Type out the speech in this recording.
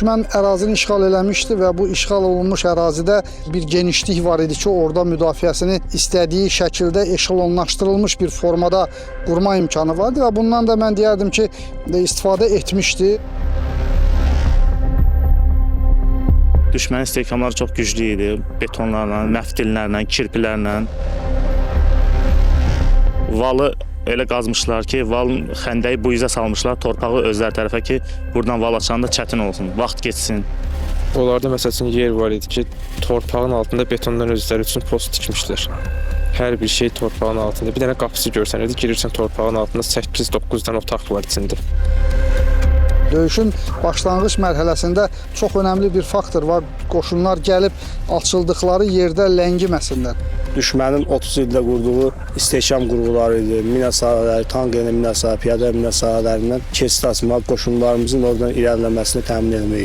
Düşmən ərazini işğal eləmişdi və bu işğal olunmuş ərazidə bir genişlik var idi ki, orada müdafiəsini istədiyi şəkildə eşelonlaşdırılmış bir formada qurma imkanı vardı və bundan da mən deyərdim ki, istifadə etmişdi. Düşmənin istehkamları çox güclü idi. Betonlarla, məftillərlə, kirpilərlə. Valı elə qazmışlar ki, valın xəndəyi bu üzə salmışlar, torpağı özləri tərəfə ki, buradan val açanda çətin olsun, vaxt keçsin. Onlarda məsəl üçün yer var idi ki, torpağın altında betondan özləri üçün post tikmişlər. Hər bir şey torpağın altında. Bir dənə qapısı görsənirdi, girirsən torpağın altında 8-9 dənə otaq var içində. Döyüşün başlanğıc mərhələsində çox önəmli bir faktor var. Qoşunlar gəlib açıldıqları yerdə ləngiməsinlər. Düşmənin 30 ildə qurduğu istehkam qurğuları idi. Mina sahələri, tank mina sahə, piyada mina sahələrindən keçid açmaq, qoşunlarımızın oradan irəliləməsini təmin etmək